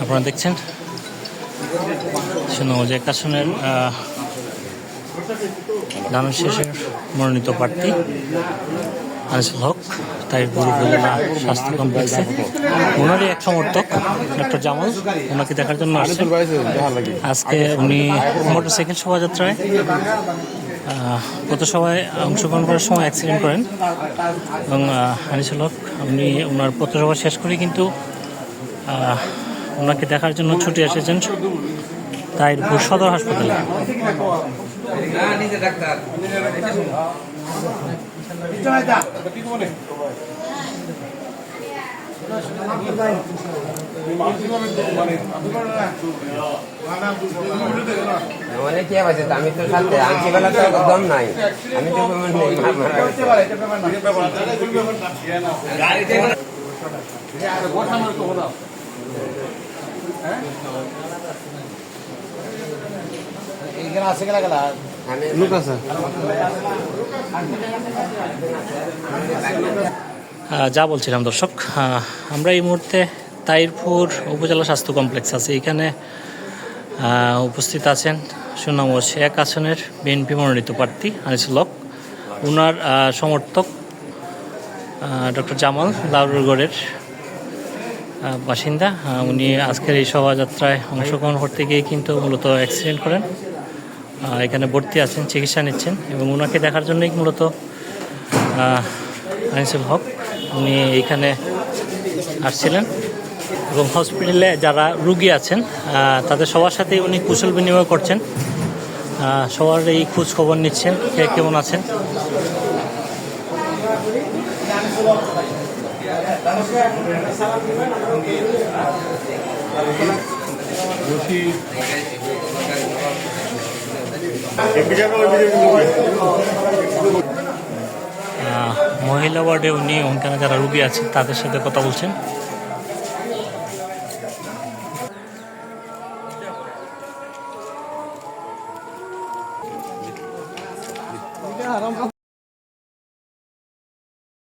আপনারা দেখছেন? আসনের আহ, ধানের শেষের মনোনীত প্রার্থী আনিসুল হক তাই গুরু উপজেলা স্বাস্থ্য কমপ্লেক্সে ওনারই এক সমর্থক ডক্টর জামাল ওনাকে দেখার জন্য আসছেন। আজকে উনি মোটরসাইকেল শোভাযাত্রায় আহ, গত সভায় অংশগ্রহণ করার সময় অ্যাক্সিডেন্ট করেন। এবং হক উনি ওনার পথসভা শেষ করে কিন্তু ওনাকে দেখার জন্য ছুটে এসেছেন তাই সদর হাসপাতালে। মানে কি আছে আমি তো সাথে? আনছি বেলা তো দম নাই? আমি তো পেমেন্ট নেই। মারা গেছে। আমি আহ, যা বলছিলাম দর্শক। আমরা এই মুহূর্তে তাইরপুর উপজেলা স্বাস্থ্য কমপ্লেক্স আছে। এখানে উপস্থিত আছেন সুনামস এক আসনের বিএনপি মনোনীত প্রার্থী আনিসুল হক। আহ, সমর্থক ডক্টর জামাল লাউরগড়ের বাসিন্দা। উনি আজকের এই শোভাযাত্রায় অংশগ্রহণ করতে গিয়ে কিন্তু মূলত অ্যাক্সিডেন্ট করেন। এখানে ভর্তি আছেন চিকিৎসা নিচ্ছেন এবং ওনাকে দেখার জন্যই মূলত আনিসুল হক উনি এইখানে আসছিলেন। এবং হসপিটালে যারা রুগী আছেন তাদের সবার সাথেই উনি কুশল বিনিময় করছেন। সবার এই খোঁজ খবর নিচ্ছেন, কে কেমন আছেন। মহিলা ওয়ার্ডে উনি ওখানে যারা রুগী আছে তাদের সাথে কথা বলছেন।